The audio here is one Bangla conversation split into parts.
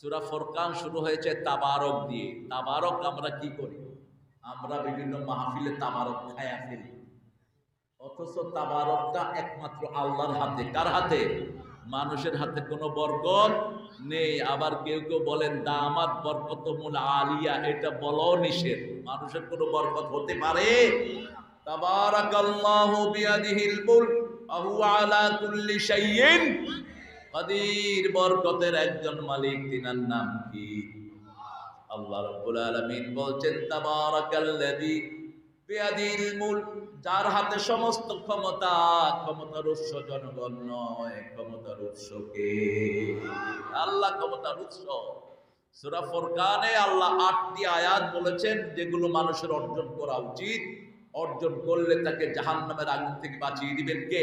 সুরা ফোরকান শুরু হয়েছে তাবারক দিয়ে। তাবারক আমরা কি করি? আমরা বিভিন্ন মাহফিলে তাবারক খায়া ফেলি। অথচ তাবারকটা একমাত্র আল্লাহর হাতে। কার হাতে? মানুষের হাতে কোনো বরকত নেই। আবার কেউ কেউ বলেন, দামাত বরকত মূল আলিয়া। এটা বলাও নিষেধ। মানুষের কোনো বরকত হতে পারে? তাবারক তাবারাকাল্লাহু বিয়াদিহিল মুলক। আহু আলা কুল্লি শাইইন। কাদির বরকতের একজন মালিক, তিনার নাম কি? আল্লাহ রাব্বুল আলামিন বলছেন, তাবারাকাল্লাযী বিয়াদিল মুলক, যার হাতে সমস্ত ক্ষমতা, ক্ষমতার উৎস জনগণ নয়, ক্ষমতার উৎস কে? আল্লাহ ক্ষমতার উৎস। সূরা ফুরকানে আল্লাহ আটটি আয়াত বলেছেন, যেগুলো মানুষের অর্জন করা উচিত। অর্জন করলে তাকে জাহান্নামের আগুন থেকে বাঁচিয়ে দিবেন কে?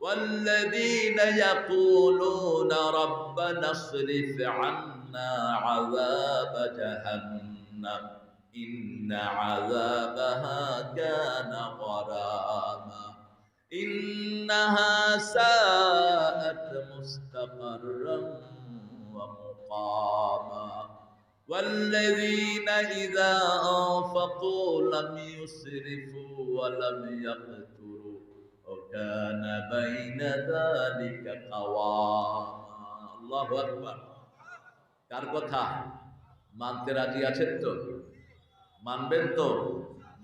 والذين يقولون ربنا اصرف عنا عذاب جهنم إن عذابها كان غراما إنها ساءت مستقرا ومقاما والذين إذا أنفقوا لم يسرفوا ولم يقتروا وكان بين ذلك قواما الله أكبر কার কথা মানতে রাজি আছেন তো মানবেন তো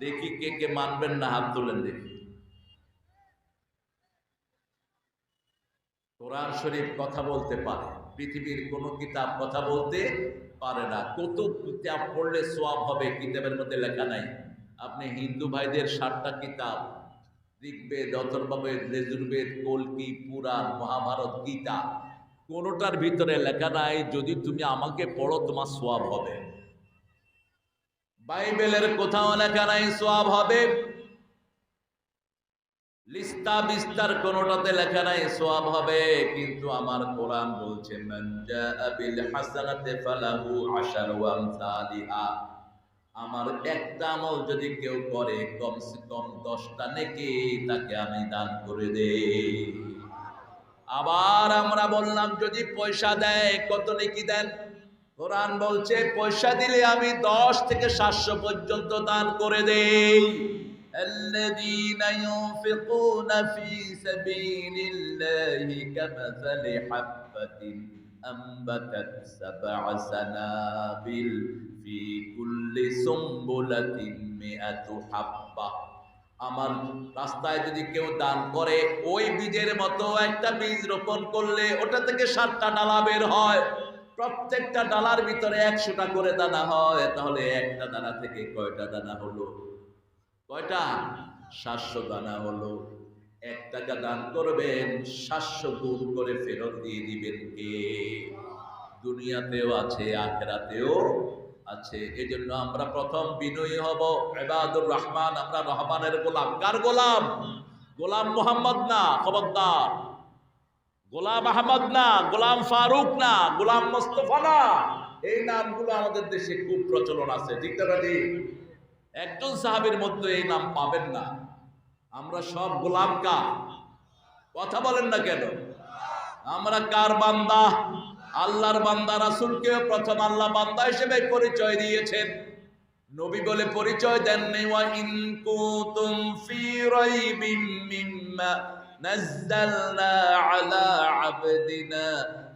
দেখি কে কে মানবেন না হাত তোলেন দেখি কোরআন শরীফ কথা বলতে পারে পৃথিবীর কোনো কিতাব কথা বলতে পারে না কত কিতাব পড়লে সোয়াব হবে কিতাবের মধ্যে লেখা নাই আপনি হিন্দু ভাইদের ষাটটা কিতাব ঋগ্বেদ, অথর্ববেদ রেজুর্বেদ কলকি, পুরাণ, মহাভারত, গীতা, কোনোটার ভিতরে লেখা নাই, যদি তুমি আমাকে পড়ো, তোমার সোয়াব হবে। বাইবেলের কোথাও লেখা নাই, সোয়াব হবে। লিস্তা বিস্তার কোনোটাতে লেখা নাই, সোয়াব হবে। কিন্তু আমার কোরআন বলছে, মান জাআ বিল হাসানাতি ফালাহু আশারু আমসালিহা। আমার একটা আমল যদি কেউ করে কমসে কম দশটা নেকি তাকে আমি দান করে দেই আবার আমরা বললাম যদি পয়সা দেয় কত নেকি দেন কোরআন বলছে পয়সা দিলে আমি দশ থেকে সাতশো পর্যন্ত দান করে দেই الذين ينفقون في سبيل الله كمثل حبة أنبتت سبع سنابل في كل سنبلة مئة حبة আমার রাস্তায় যদি কেউ দান করে ওই বীজের মতো একটা বীজ রোপণ করলে ওটা থেকে সাতটা ডালা বের হয় প্রত্যেকটা ডালার ভিতরে একশোটা করে দানা হয় তাহলে একটা দানা থেকে কয়টা দানা হলো কয়টা সাতশো দানা হলো এক টাকা দান করবেন, সাতশো গুণ করে ফেরত দিয়ে দিবেন কে? দুনিয়াতেও আছে, আখেরাতেও আছে। এই জন্য আমরা প্রথম বিনয়ী হব। এবাদুর রহমান, আমরা রহমানের গোলাম। কার গোলাম? গোলাম মোহাম্মদ না, খবরদার। গোলাম আহমদ না, গোলাম ফারুক না, গোলাম মোস্তফা না। এই নামগুলো আমাদের দেশে খুব প্রচলন আছে, ঠিক একজন সাহাবের মধ্যে এই নাম পাবেন না। আমরা সব গোলাম কা কথা বলেন না কেন? আমরা কার বান্দা? আল্লাহর বান্দা রাসুলকে প্রথম আল্লাহ বান্দা হিসেবে পরিচয় দিয়েছেন। নবী বলে পরিচয় দেন নেওয়া ইনকুতুম ফি রাইবিম মিম্মা নাযালনা আলা আবদিনা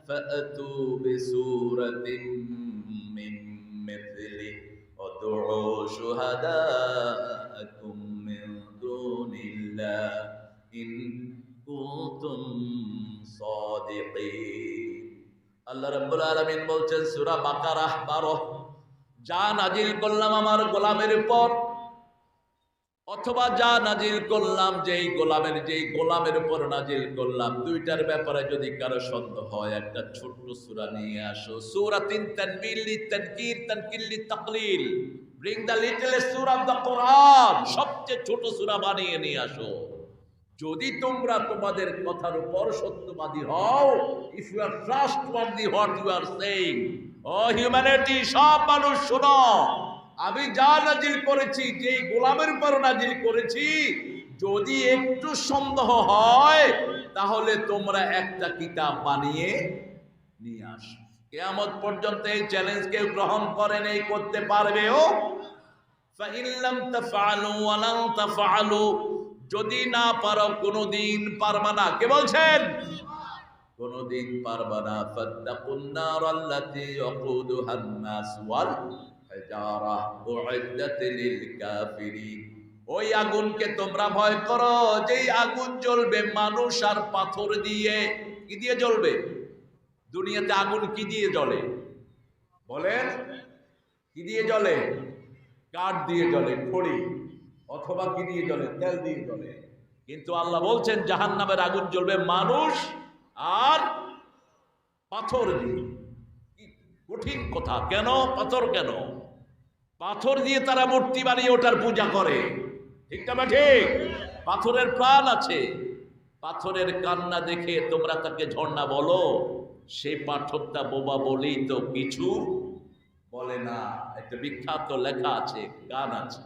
ফাতু বিসূরাতিন মিন মিথলি। ওয়াদউ শুহাদা دون الله إن كنتم صادقين আল্লাহ রাব্বুল আলামিন বলছেন সূরা বাকারাহ 12 যা নাজিল করলাম আমার গোলামের উপর অথবা যা নাজিল করলাম যেই গোলামের যেই গোলামের উপর নাজিল করলাম দুইটার ব্যাপারে যদি কারো সন্দেহ হয় একটা ছোট্ট সূরা নিয়ে আসো সূরা তিন তানবিল তানকির তানকিল তাকলিল bring the little Surah of the কোরআন সবচেয়ে ছোট সূরা বানিয়ে নিয়ে আসো। যদি তোমরা তোমাদের কথার উপর সত্যবাদী হও if you are trustworthy what you are saying O humanity সব মানুষ শোনো। আমি যা নাজিল করেছি যে গোলামের উপর নাজিল করেছি, যদি একটু সন্দেহ হয়, তাহলে তোমরা একটা কিতাব বানিয়ে নিয়ে আসো। কেয়ামত পর্যন্ত এই চ্যালেঞ্জ কেউ গ্রহণ করেন এই করতে পারবেও যদি না পারো, কোনোদিন পারবা না। কে বলছেন? কোনোদিন পারবা না। ফাত্তাকুন নার আল্লাতী ইয়াকুদুহান নাস ওয়াল হিজারা। ওই আগুনকে তোমরা ভয় করো। যেই আগুন জ্বলবে মানুষ আর পাথর দিয়ে। কি দিয়ে জ্বলবে? দুনিয়াতে আগুন কি দিয়ে জ্বলে? বলেন, কি দিয়ে জ্বলে? কাঠ দিয়ে জ্বলে, খড়ি অথবা কি দিয়ে জ্বলে, তেল দিয়ে জ্বলে। কিন্তু আল্লাহ বলছেন জাহান নামের আগুন জ্বলবে মানুষ আর পাথর দিয়ে। কঠিন কথা। কেন? পাথর কেন? পাথর দিয়ে তারা মূর্তি বানিয়ে ওটার পূজা করে। ঠিক না ঠিক পাথরের প্রাণ আছে। পাথরের কান্না দেখে তোমরা তাকে ঝর্ণা বলো। সেই পাঠকটা বোবা বলেই তো কিছু বলে না, একটা বিখ্যাত লেখা আছে, গান আছে।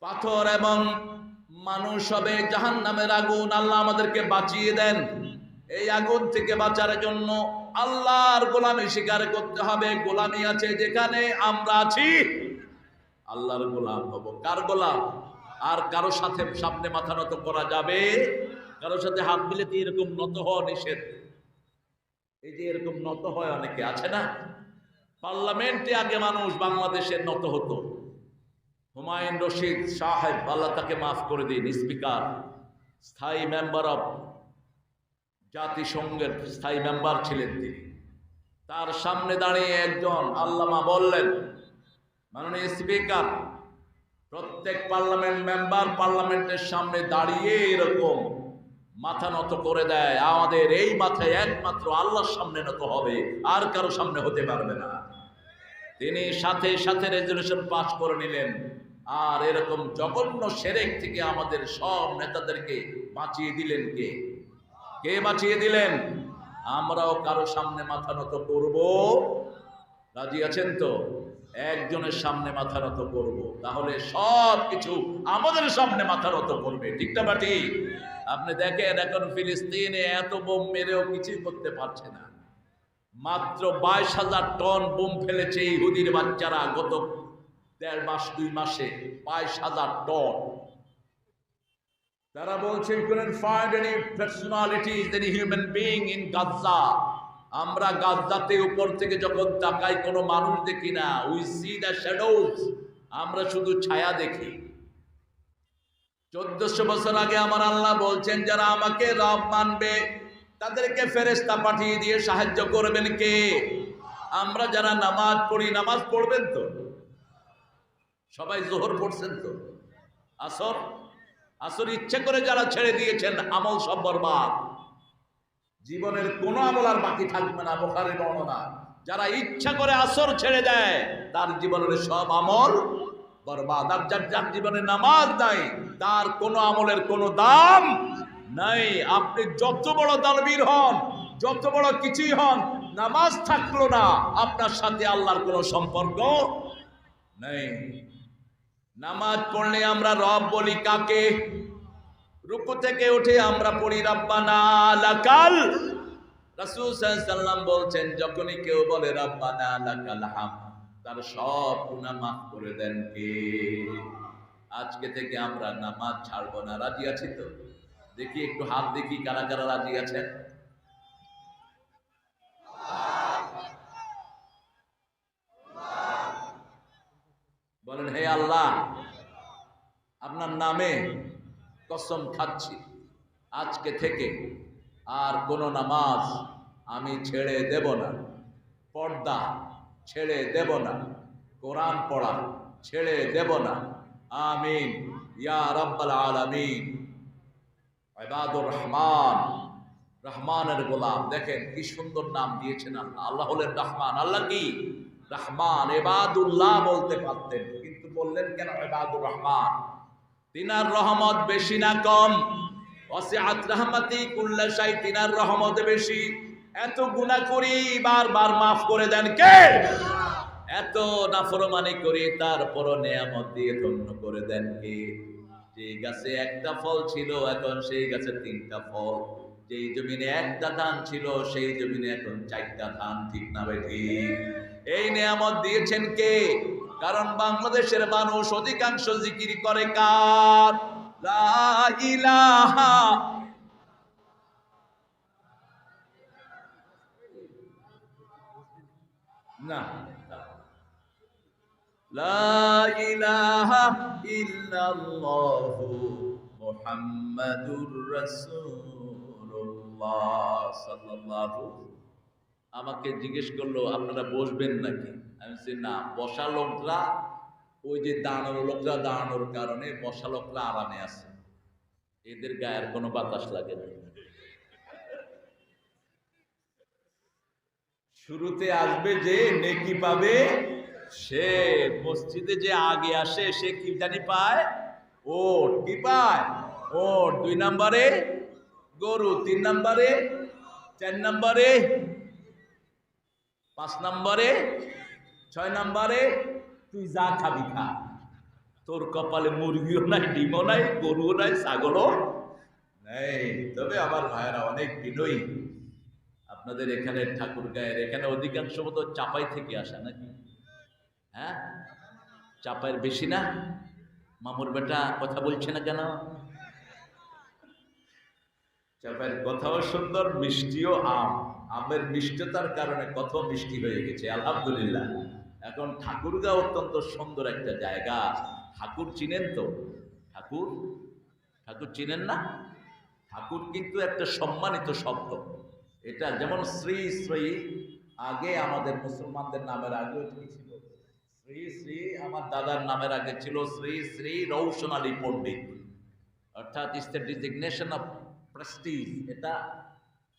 পাথর এবং মানুষ হবে জাহান নামের আগুন, আল্লাহ আমাদেরকে বাঁচিয়ে দেন। এই আগুন থেকে বাঁচার জন্য আল্লাহর গোলামি স্বীকার করতে হবে। গোলামি আছে যেখানে আমরা আছি। আল্লাহর গোলাম হব। কার গোলাম? আর কারও সাথে সামনে মাথা নত করা যাবে? কারোর সাথে হাত মিলেতে এরকম নত হওয়া নিষেধ? এই যে এরকম নত হয় অনেকে, আছে না? পার্লামেন্টে আগে মানুষ বাংলাদেশের নত হতো। হুমায়ুন রশিদ সাহেব, আল্লাহ তাকে মাফ করে দিন, স্পিকার, স্থায়ী মেম্বার অফ জাতিসংঘের স্থায়ী মেম্বার ছিলেন তিনি। তার সামনে দাঁড়িয়ে একজন আল্লামা বললেন, মাননীয় স্পিকার, প্রত্যেক পার্লামেন্ট মেম্বার পার্লামেন্টের সামনে দাঁড়িয়ে এরকম মাথা নত করে দেয়। আমাদের এই মাথায় একমাত্র আল্লাহর সামনে নত হবে, আর কারও সামনে হতে পারবে না। তিনি সাথে সাথে রেজলিউশন পাস করে নিলেন। আর এরকম জঘন্য সেরেক থেকে আমাদের সব নেতাদেরকে বাঁচিয়ে দিলেন কে? কে বাঁচিয়ে দিলেন? আমরাও কারও সামনে মাথা নত করব। রাজি আছেন তো? একজনের সামনে মাথা নত করব। তাহলে সব কিছু আমাদের সামনে মাথা নত করবে। ঠিক না বাটি আপনি দেখেন এখন ফিলিস্তিনে এত বোম মেরেও কিছুই করতে পারছে না। মাত্র বাইশ হাজার টন বোম ফেলেছে ইহুদির বাচ্চারা গত দেড় মাস, দুই মাসে, বাইশ হাজার টন। তারা বলছে couldn't find any personalities আমরা গাজাতে উপর থেকে যখন তাকাই, কোনো মানুষ দেখি না। উই সি দ্য শ্যাডোজ আমরা শুধু ছায়া দেখি। চোদ্দশো বছর আগে আমার আল্লাহ বলছেন, যারা আমাকে রব মানবে, তাদেরকে ফেরেস্তা পাঠিয়ে দিয়ে সাহায্য করবেন কে? আমরা যারা নামাজ পড়ি, নামাজ পড়বেন তো? সবাই জোহর পড়ছেন তো? আসর? আসর ইচ্ছে করে যারা ছেড়ে দিয়েছেন, আমল সব বরবাদ। জীবনের কোনো আমল আর বাকি থাকবে না বোখারের বর্ণনা। যারা ইচ্ছা করে আসর ছেড়ে দেয়, তার জীবনের সব আমল বরবাদ। আর যার জীবনে নামাজ নাই, তার কোনো আমলের কোনো দাম নাই। আপনি যত বড় দানবীর হন, যত বড় কিছুই হন, নামাজ থাকল না, আপনার সাথে আল্লাহর কোনো সম্পর্ক নেই। নামাজ পড়লে আমরা রব বলি কাকে? রুকু থেকে উঠে আমরা পড়ি, রাব্বানা লাকাল রাসূল সাল্লাম বলছেন, যখনই কেউ বলে, রাব্বানা লাকাল হাম তার সব গুনাহ মাফ করে দেন কে? আজকে থেকে আমরা নামাজ ছাড়বো না। রাজি আছি তো? দেখি একটু হাত দেখি কারা কারা রাজি আছেন। বলেন, হে আল্লাহ, আপনার নামে কসম খাচ্ছি। আজকে থেকে আর কোনো নামাজ আমি ছেড়ে দেব না। পর্দা ছেড়ে দেব না। কোরআন পড়া ছেড়ে দেব না। আমিন। ইয়া রাব্বাল আলামিন। ইবাদুর রহমান। রহমানের গোলাম। দেখেন কি সুন্দর নাম দিয়েছেন আল্লাহ। আল্লাহ হলেন রহমান। আল্লাহ কি? রহমান। এবাদুল্লাহ বলতে পারতেন। কিন্তু বললেন কেন এবাদুর রহমান? তিনার রহমত বেশি না কম। ওয়াসিআত রাহমাতি কুল্লা শাই তিনার রহমত বেশি। এত গুণা করি, বারবার মাফ করে দেন কে? এত নাফরমানি করি তারপর নেয়ামত দিয়ে ধন্য করে দেন কে? যে গাছে একটা ফল ছিল, এখন সেই গাছে তিনটা ফল। যেই জমিনে একটা ধান ছিল, সেই জমিনে এখন চারটা ধান, ঠিক না বেঠি এই নেয়ামত দিয়েছেন কে? কারণ বাংলাদেশের মানুষ অধিকাংশ জিকির করে কার? লা ইলাহা না। আমাকে জিজ্ঞেস করল, আপনারা বসবেন নাকি? আমি বলছি, না, বসা লোকরা, ওই যে দাঁড়ানো লোকরা দাঁড়ানোর কারণে বসা লোকরা আরামে আছে। এদের গায়ের কোনো বাতাস লাগে না। শুরুতে আসবে যে নেকি পাবে সে। মসজিদে যে আগে আসে, সে কি জানি পায়? ওট। কি পায়? ওট। দুই নম্বরে গরু, তিন নম্বরে, চার নম্বরে, পাঁচ নম্বরে, ছয় নম্বরে, তুই যা খাবি খা। তোর কপালে মুরগিও নাই, ডিমও নাই, গরুও নাই, ছাগলও নেই। তবে আমার ভাইয়েরা অনেক বিনয়ী। আপনাদের এখানে ঠাকুর গায়ের, এখানে অধিকাংশ মতো চাপাই থেকে আসা নাকি? হ্যাঁ? চাপাইয়ের বেশি না? মামুর বেটা কথা বলছে না কেন? চাপাইয়ের কথাও সুন্দর, মিষ্টিও আম। আমের মিষ্টতার কারণে কত মিষ্টি হয়ে গেছে, আলহামদুলিল্লাহ। এখন ঠাকুরগাঁও অত্যন্ত সুন্দর একটা জায়গা। ঠাকুর চিনেন তো? ঠাকুর? ঠাকুর চিনেন না? ঠাকুর কিন্তু একটা সম্মানিত শব্দ। এটা যেমন শ্রী শ্রী, আগে আমাদের মুসলমানদের নামের আগে কি ছিল? শ্রী শ্রী আমার দাদার নামের আগে ছিল শ্রী শ্রী রৌশন আলী পণ্ডিত। অর্থাৎ is the designation of prestige এটা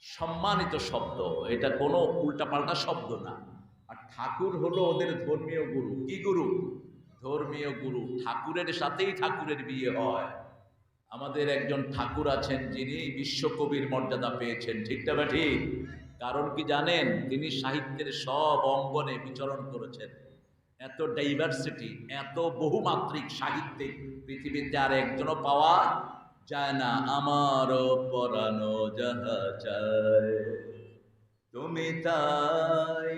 সম্মানিত শব্দ, এটা কোনো উল্টাপাল্টা শব্দ না। আর ঠাকুর হলো ওদের ধর্মীয় গুরু। কি গুরু? ধর্মীয় গুরু। ঠাকুরের সাথেই ঠাকুরের বিয়ে হয়। আমাদের একজন ঠাকুর আছেন যিনি বিশ্বকবির মর্যাদা পেয়েছেন ঠিকটা বা ঠিক? কারণ কি জানেন, তিনি সাহিত্যের সব অঙ্গনে বিচরণ করেছেন। এত ডাইভার্সিটি এত বহুমাত্রিক সাহিত্যিক পৃথিবীতে আর একজনও পাওয়া যায় না। আমারও পরানো যাহা চায় তুমি তাই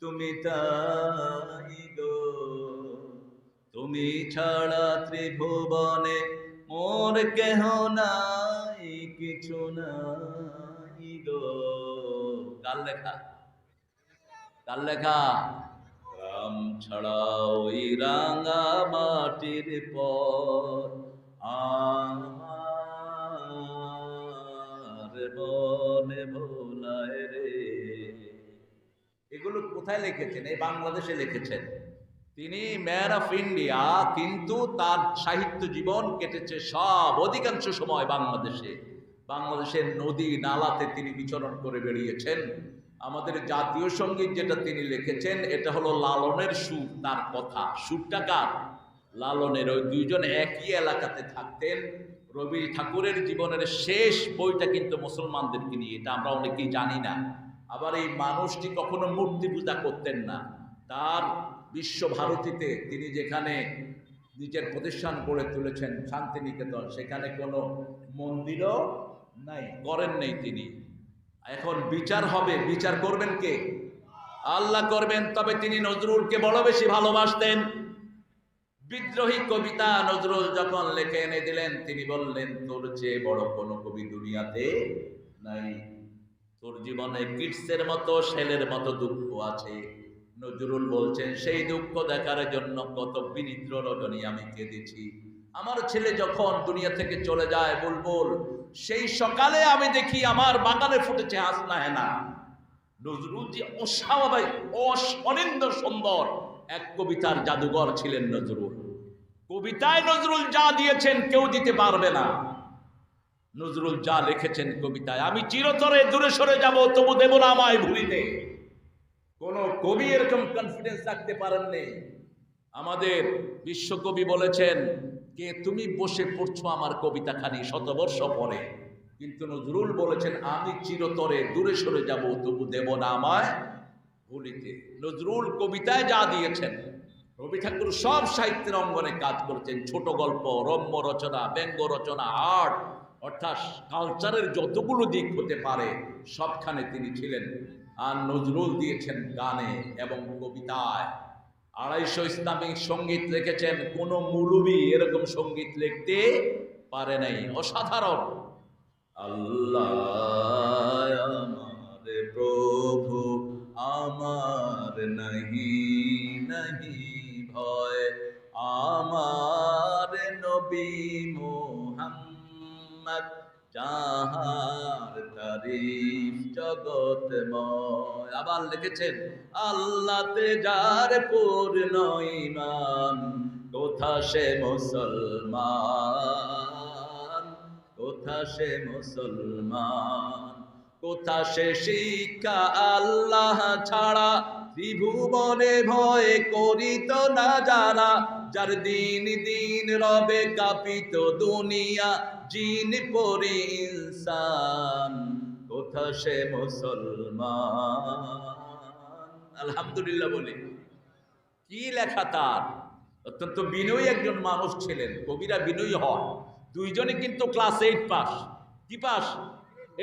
তুমি তাই গো। তুমি ছাড়া ত্রিভুবনে মোর কেহ নাই কিছু নাই গো কার লেখা কার লেখা রাম ছাড়া ওই রাঙা মাটির পর আমার মনে ভোলায় রে এগুলো কোথায় লিখেছেন? এই বাংলাদেশে লিখেছেন। তিনি ম্যান অফ ইন্ডিয়া, কিন্তু তার সাহিত্য জীবন কেটেছে সব অধিকাংশ সময় বাংলাদেশে। বাংলাদেশের নদী নালাতে তিনি বিচরণ করে বেরিয়েছেন আমাদের জাতীয় সংগীত যেটা তিনি লিখেছেন, এটা হলো লালনের সুর, তার কথা। সুরটা কার? লালনের, ওই দুইজন একই এলাকাতে থাকতেন। রবি ঠাকুরের জীবনের শেষ বইটা কিন্তু মুসলমানদেরকে নিয়ে, এটা আমরা অনেকেই জানি না। আবার এই মানুষটি কখনো মূর্তি পূজা করতেন না। তার বিশ্বভারতীতে তিনি যেখানে নিজের প্রতিষ্ঠান গড়ে তুলেছেন, শান্তিনিকেতন, সেখানে কোনো মন্দিরও নাই, করেন নেই তিনি। এখন বিচার হবে, বিচার করবেন কে? আল্লাহ করবেন, তবে তিনি নজরুলকে বড় বেশি ভালোবাসতেন। বিদ্রোহী কবিতা নজরুল যখন লেখে, এনে দিলেন, তিনি বললেন, তোর চেয়ে বড় কোনো কবি দুনিয়াতে নাই। তোর জীবনে কিডসের মতো ছেলের মতো দুঃখ আছে। নজরুল বলছেন, সেই দুঃখ দেখার জন্য কত বিনিদ্র রজনী আমি কেঁদেছি। আমার ছেলে যখন দুনিয়া থেকে চলে যায়, বুলবুল, সেই সকালে আমি দেখি আমার বাগানে ফুটেছে হাসনা হেনা। নজরুল যে অস্বাভাবিক, অস- অনিন্দ সুন্দর এক কবিতার জাদুঘর ছিলেন নজরুল। কবিতায় নজরুল যা দিয়েছেন কেউ দিতে পারবে না। নজরুল যা লিখেছেন কবিতায়, আমি চিরতরে দূরে সরে যাব, তবু দেব না আমায় ভুলিতে। কোন কবি এরকম কনফিডেন্স রাখতে পারেননি। আমাদের বিশ্বকবি বলেছেন, কে তুমি বসে পড়ছো আমার কবিতা খানি শতবর্ষ পরে। কিন্তু নজরুল বলেছেন, আমি চিরতরে দূরে সরে যাব, তবু দেব না আমায় ভুলিতে। নজরুল কবিতায় যা দিয়েছেন, রবি ঠাকুর সব সাহিত্যের অঙ্গনে কাজ করেছেন। ছোট গল্প, রম্য রচনা, ব্যঙ্গ রচনা, আর্ট, অর্থাৎ কালচারের যতগুলো দিক হতে পারে, সবখানে তিনি ছিলেন আর নজরুল দিয়েছেন গানে এবং কবিতায়। আড়াইশো ইসলামিক সংগীত লিখেছেন কোন মুলুবি এরকম সংগীত লিখতে পারে নাই। অসাধারণ। আল্লাহ আমার প্রভু, আমার নাহি নাহি ভয়। আমার নবী মোহাম্মদ যাহার তারিফ জগৎময়। আবার লিখেছেন আল্লাহতে যার পূর্ণ ইমান কোথা সে মুসলমান? কোথা সে মুসলমান? কোথা সে শিক্ষা আল্লাহ ছাড়া? ত্রিভুবনে ভয় করিত না যারা? যার দিন দিন রবে কাপিত দুনিয়া, জিন পরি ইনসান। কোথা সে মুসলমান? আলহামদুলিল্লাহ বলি। কি লেখা তার? অত্যন্ত বিনয়ী একজন মানুষ ছিলেন, কবিরা বিনয়ী হয় দুইজনে কিন্তু ক্লাস এইট পাস। কি পাস?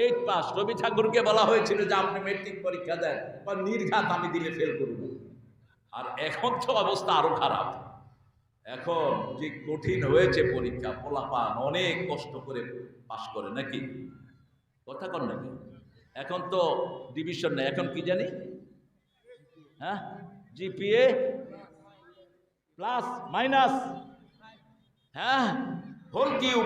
এইট পাস রবি ঠাকুরকে বলা হয়েছিল যে আপনি মেট্রিক পরীক্ষা দেন, বা নির্ঘাত আমি দিলে ফেল করব। আর এখন তো অবস্থা আরও খারাপ। এখন যে কঠিন হয়েছে পরীক্ষা, পোলাপান অনেক কষ্ট করে পাশ করে, নাকি? কথা কর নাকি? এখন তো ডিভিশন নেই, এখন কি জানি? হ্যাঁ? জিপিএ প্লাস মাইনাস হ্যাঁ? হোল কিউব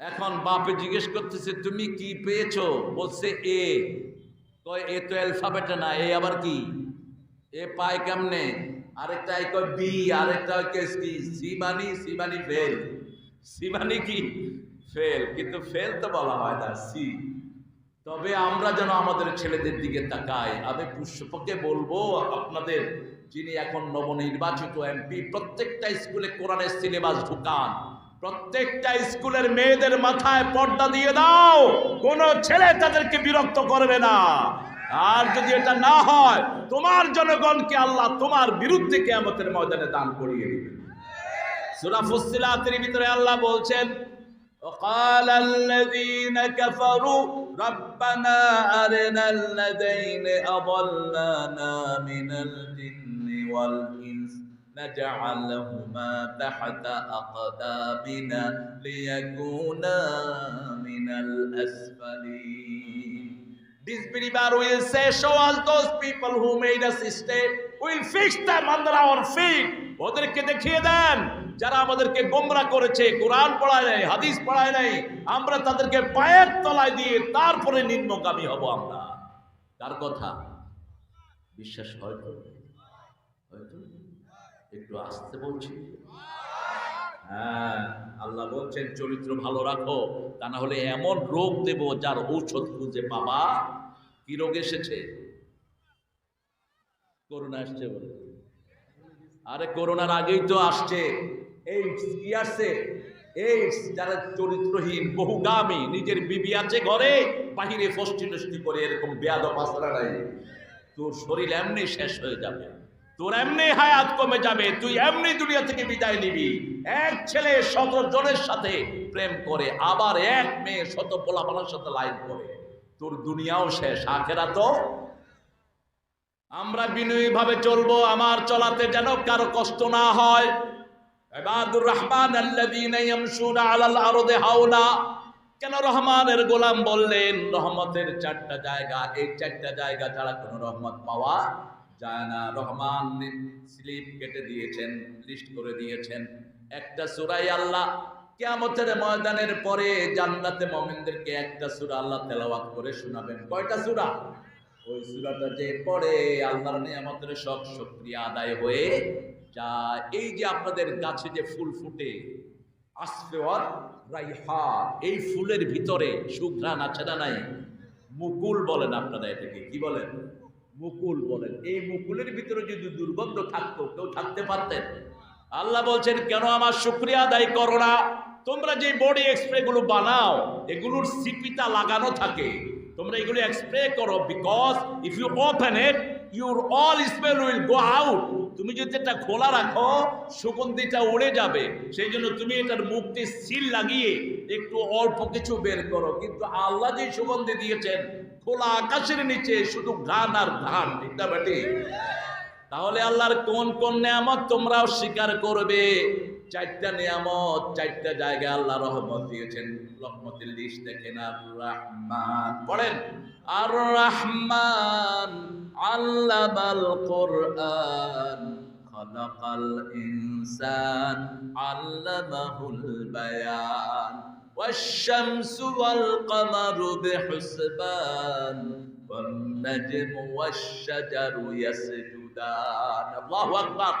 এখন বাপে জিজ্ঞেস করতেছে, তুমি কি পেয়েছ? বলছে, এ। কয়, এ তো অ্যালফাবেটে না, এ আবার কি? এ পায় কেমনে? আরেকটা কয়, বি। আরেকটা কেস কি C. Money fail. C money কি? ফেল। কিন্তু ফেল তো বলা হয় না, সি। তবে আমরা যেন আমাদের ছেলেদের দিকে তাকাই। আমি পুষ্পকে বলব, আপনাদের যিনি এখন নবনির্বাচিত এমপি, প্রত্যেকটা স্কুলে কোরআনের সিলেবাস ঢুকান। প্রত্যেকটা স্কুলের মেয়েদের মাথায় পর্দা দিয়ে দাও কোন ছেলে তাদেরকে বিরক্ত করবে না আর যদি এটা না হয় তোমার জনগণকে আল্লাহ তোমার বিরুদ্ধে কেয়ামতের ময়দানে দান করিয়ে দিবে সূরা ফুসসিলাতের ভিতরে আল্লাহ বলছেন وقال الذين كفروا ربنا أرنا الذين أضلانا من الجن والإنس نجعلهما تحت أقدامنا ليكونا من الأسفلين Disbeliever will say, Show us those people who made us stay. We'll fix them under our feet. ওদেরকে দেখিয়ে দেন যারা আমাদেরকে গোমরা করেছে কোরআন পড়ায় নাই হাদিস পড়ায় নাই আমরা তাদেরকে পায়ের তলায় দিয়ে তারপরে নিম্নগামী হব আমরা কার কথা বিশ্বাস হয়তো হয়তো একটু আসতে বলছি। হ্যাঁ আল্লাহ বলছেন, চরিত্র ভালো রাখো, তা না হলে এমন রোগ দেব যার ঔষধ খুঁজে পাবা। কি রোগ এসেছে? করোনা আসছে বলে। আরে করোনার আগেই তো আসছে। এইডস কি আসছে? এইডস যারা চরিত্রহীন, বহুগামী, নিজের বিবি আছে ঘরে, বাহিরে ফষ্টি নষ্টি করে এরকম বেয়াদ পাসরা নাই তোর শরীর এমনি শেষ হয়ে যাবে। তোর এমনি হায়াত কমে যাবে, তুই এমনি দুনিয়া থেকে বিদায় নিবি। এক ছেলে শত জনের সাথে প্রেম করে, আবার এক মেয়ে শত পোলাপালার সাথে লাইন করে। তোর দুনিয়াও শেষ আখেরা তো আমরা বিনয়ী ভাবে চলবো, আমার চলাতে যেন কারও কষ্ট না হয়। ইবাদুর রহমান আরদি কেন রহমানের গোলাম বললেন, রহমতের চারটা জায়গা, এই চারটা জায়গা ছাড়া কোনো রহমত পাওয়া যায় না রহমান স্লিপ কেটে দিয়েছেন, লিস্ট করে দিয়েছেন। একটা সূরাই আল্লাহ কিয়ামতের ময়দানের পরে জান্নাতে মুমিনদেরকে একটা সূরা আল্লাহ তেলাওয়াত করে শোনাবেন। কয়টা সূরা? ওই সূরাটা যে পড়ে আল্লাহর নিয়ামতের সব শুকরিয়া আদায় হয়ে যায়। এই যে আপনাদের গাছে যে ফুল ফুটে আসফেওয়ার রাইহান এই ফুলের ভিতরে সুঘ্রাণ আছে না নাই? মুকুল বলেন আপনারা এটাকে, কি বলেন? মুকুল বলেন। এই মুকুলের ভিতরে যদি দুর্গন্ধ থাকতো, কেউ থাকতে পারতেন আল্লাহ বলছেন, কেন আমার শুক্রিয়া আদায় করো না? তোমরা যে বডি এক্সপ্রে গুলো বানাও, এগুলোর সিপিটা লাগানো থাকে। তোমরা এগুলো এক্সপ্রে করো because if you open it your all smell will go out তুমি যদি এটা খোলা রাখো, সুগন্ধিটা উড়ে যাবে। সেই জন্য তুমি এটার মুখটি সিল লাগিয়ে একটু অল্প কিছু বের করো। কিন্তু আল্লাহ যে সুগন্ধি দিয়েছেন, খোলা আকাশের নিচে শুধু ঘান আর ঘান ঠিক তাহলে আল্লাহর কোন কোন নিয়ামত তোমরাও স্বীকার করবে। চারটা নিয়ামত চারটা জায়গায় আল্লাহ রহমত দিয়েছেন রহমতের লিস্ট দেখেন আর রহমান পড়েন আর রহমান আল্লামাল কোরআন খালাকাল ইনসান আল্লামাহুল বায়ান والشمس والقمر بحسبان والنجم والشجر يسجدان الله أكبر